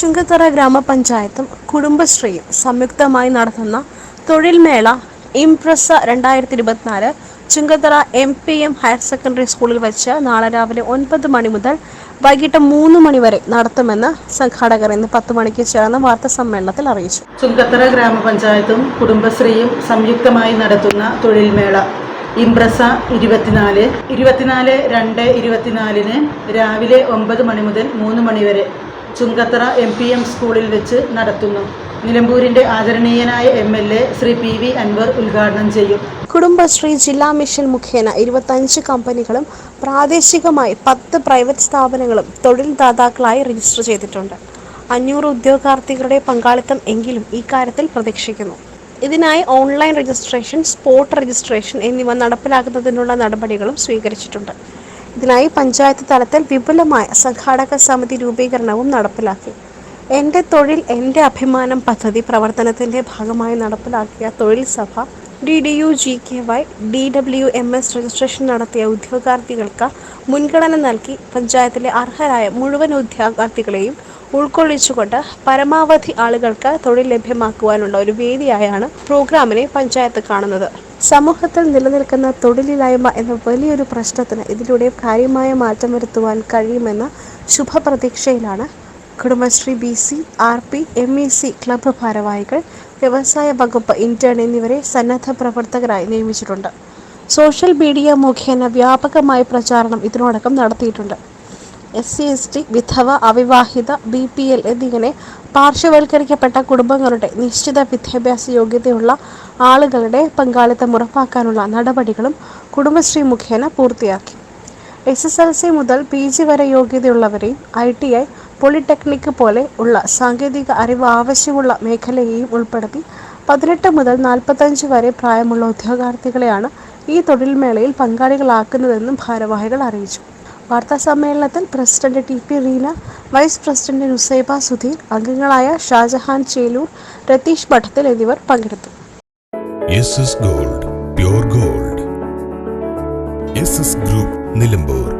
ചുങ്കത്തറ ഗ്രാമപഞ്ചായത്തും കുടുംബശ്രീയും സംയുക്തമായി നടത്തുന്ന തൊഴിൽമേള ഇംപ്രസ രണ്ടായിരത്തി ഇരുപത്തിനാല് Chungathara M P M higher secondary സ്കൂളിൽ വെച്ച് നാളെ രാവിലെ ഒൻപത് മണി മുതൽ വൈകിട്ട് മൂന്ന് മണി വരെ നടത്തുമെന്ന് സംഘാടകർ ഇന്ന് പത്ത് മണിക്ക് ചേർന്ന വാർത്താ സമ്മേളനത്തിൽ അറിയിച്ചു. ചുങ്കത്തറ ഗ്രാമപഞ്ചായത്തും കുടുംബശ്രീയും സംയുക്തമായി നടത്തുന്ന തൊഴിൽമേള ഇംപ്രസ ഇരുപത്തിനാല്. ഇരുപത്തിനാല് രണ്ട് ഇരുപത്തിനാലിന് രാവിലെ ഒമ്പത് മണി മുതൽ മൂന്ന് മണി വരെ ചുങ്കത്തറ എം പി എം സ്കൂളിൽ വെച്ച് നടത്തുന്നു. നിലമ്പൂരിന്റെ ആദരണീയനായ M L A Shri P V Anvar ഉദ്ഘാടനം ചെയ്യും. കുടുംബശ്രീ ജില്ലാ മിഷൻ മുഖേന ഇരുപത്തഞ്ച് കമ്പനികളും പ്രാദേശികമായി പത്ത് പ്രൈവറ്റ് സ്ഥാപനങ്ങളും തൊഴിൽ ദാതാക്കളായി രജിസ്റ്റർ ചെയ്തിട്ടുണ്ട്. അഞ്ഞൂറ് ഉദ്യോഗാർത്ഥികളുടെ പങ്കാളിത്തം എങ്കിലും ഈ കാര്യത്തിൽ പ്രതീക്ഷിക്കുന്നു. ഇതിനായി ഓൺലൈൻ രജിസ്ട്രേഷൻ സ്പോട്ട് രജിസ്ട്രേഷൻ എന്നിവ നടപ്പിലാക്കുന്നതിനുള്ള നടപടികളും സ്വീകരിച്ചിട്ടുണ്ട്. ഇതിനായി പഞ്ചായത്ത് തലത്തിൽ വിപുലമായ സംഘാടക സമിതി രൂപീകരണവും നടപ്പിലാക്കി. എന്റെ തൊഴിൽ എന്റെ അഭിമാനം പദ്ധതി പ്രവർത്തനത്തിന്റെ ഭാഗമായി നടപ്പിലാക്കിയ തൊഴിൽ സഭ D D U G K Y D W M S registration നടത്തിയ ഉദ്യോഗാർത്ഥികൾക്ക് മുൻഗണന നൽകി പഞ്ചായത്തിലെ അർഹരായ മുഴുവൻ ഉദ്യോഗാർത്ഥികളെയും ഉൾക്കൊള്ളിച്ചുകൊണ്ട് പരമാവധി ആളുകൾക്ക് തൊഴിൽ ലഭ്യമാക്കുവാനുള്ള ഒരു വേദിയായാണ് പ്രോഗ്രാമിനെ പഞ്ചായത്ത് കാണുന്നത്. സമൂഹത്തിൽ നിലനിൽക്കുന്ന തൊഴിലില്ലായ്മ എന്ന വലിയൊരു പ്രശ്നത്തിന് ഇതിലൂടെ കാര്യമായ മാറ്റം വരുത്തുവാൻ കഴിയുമെന്ന ശുഭപ്രതീക്ഷയിലാണ്. Kudumbashree B C R P M E C club ഭാരവാഹികൾ വ്യവസായ വകുപ്പ് ഇന്റേൺ എന്നിവരെ സന്നദ്ധ പ്രവർത്തകരായി നിയമിച്ചിട്ടുണ്ട്. സോഷ്യൽ മീഡിയ മുഖേന വ്യാപകമായ പ്രചാരണം ഇതിനോടകം നടത്തിയിട്ടുണ്ട്. എസ് സി എസ് ടി വിധവ അവിവാഹിത ബി പി എൽ എന്നിങ്ങനെ പാർശ്വവൽക്കരിക്കപ്പെട്ട കുടുംബങ്ങളുടെ നിശ്ചിത വിദ്യാഭ്യാസ യോഗ്യതയുള്ള ആളുകളുടെ പങ്കാളിത്തം ഉറപ്പാക്കാനുള്ള നടപടികളും കുടുംബശ്രീ മുഖേന പൂർത്തിയാക്കി. എസ് എസ് എൽ സി മുതൽ പി ജി വരെ യോഗ്യതയുള്ളവരെയും ഐ ടി ഐ പോളിടെക്നിക് പോലെ ഉള്ള സാങ്കേതിക അറിവ് ആവശ്യമുള്ള മേഖലയെയും ഉൾപ്പെടുത്തി പതിനെട്ട് മുതൽ നാൽപ്പത്തഞ്ച് വരെ പ്രായമുള്ള ഉദ്യോഗാർത്ഥികളെയാണ് ഈ തൊഴിൽമേളയിൽ പങ്കാളികളാക്കുന്നതെന്നും ഭാരവാഹികൾ അറിയിച്ചു. വാർത്താ സമ്മേളനത്തിൽ president T P Reena vice president Nusaiba Sudheer അംഗങ്ങളായ ഷാജഹാൻ ചേലൂർ രതീഷ് ഭട്ടത്തിൽ എന്നിവർ പങ്കെടുത്തു. Gold gold. ഗ്രൂപ്പ് നിലമ്പൂർ.